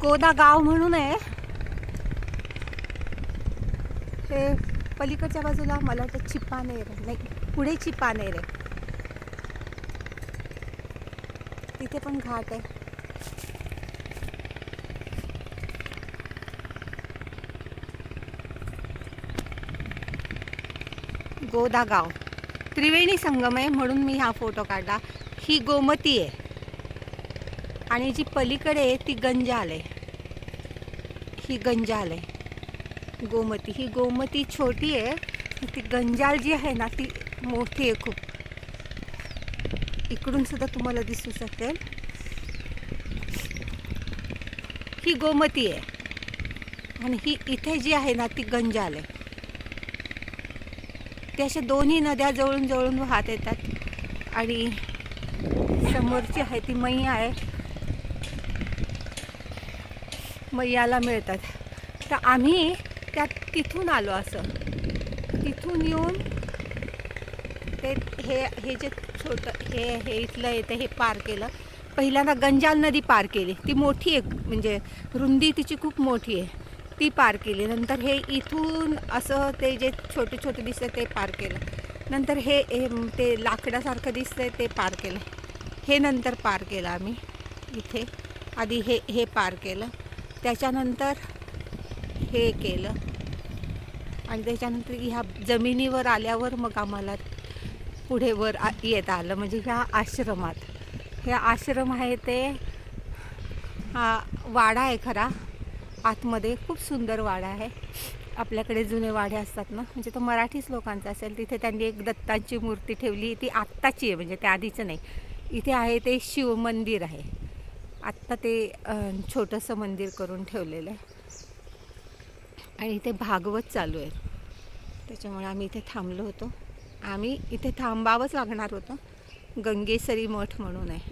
गोदा गाव म्हणून आहे. हे पलीकडच्या बाजूला मला वाटतं चिपानेर आहे. नाही पुढे चिपानेर आहे. तिथे पण घाट आहे. गोदा गाव. त्रिवेणी संगम आहे म्हणून मी हा फोटो काढला. ही गोमती आहे. आणि जी पलीकडे आहे ती गंजाल आहे ही गंजाल आहे गोमती. ही गोमती छोटी आहे. ती गंजाल जी आहे ना ती मोठी आहे खूप. इकडून सुद्धा तुम्हाला दिसू शकेल. ही गोमती आहे. आणि ही इथे जी आहे ना ती गंजाल आहे ते अशा दोन्ही नद्या जवळून जवळून वाहत येतात. आणि समोरची आहे ती मैया आहे. मैयाला मिळतात. तर आम्ही त्या तिथून आलो असं. तिथून येऊन ते हे हे जे छोटं हे हे इथलं येतं हे पार केलं. पहिल्यांदा गंजाल नदी पार केली. ती मोठी आहे म्हणजे रुंदी तिची खूप मोठी आहे. ती पार केली. नंतर हे इथून असं ते जे छोटे छोटे दिसतं ते पार केलं. नंतर हे हे ते लाकडासारखं दिसतंय ते पार केलं. हे नंतर पार केलं आम्ही. इथे आधी हे हे पार केलं. त्याच्यानंतर हे केलं. आणि त्याच्यानंतर ह्या जमिनीवर आल्यावर मग आम्हाला पुढे वर आ- येता आलं. म्हणजे ह्या आश्रमात. हे आश्रम आहे ते हा वाडा आहे खरा. आतमध्ये खूप सुंदर वाडा आहे. आपल्याकडे जुने वाडे असतात ना. म्हणजे तो मराठीच लोकांचा असेल. तिथे त्यांनी एक दत्तांची मूर्ती ठेवली. ती आत्ताची आहे. म्हणजे त्या आधीचं नाही. इथे आहे ते शिव मंदिर आहे. आत्ता ते छोटंसं मंदिर करून ठेवलेलं आहे. आणि इथे भागवत चालू आहे. त्याच्यामुळे आम्ही इथे थांबलो होतो. आम्ही इथे थांबावंच लागणार होतं. गंगेसरी मठ म्हणून आहे.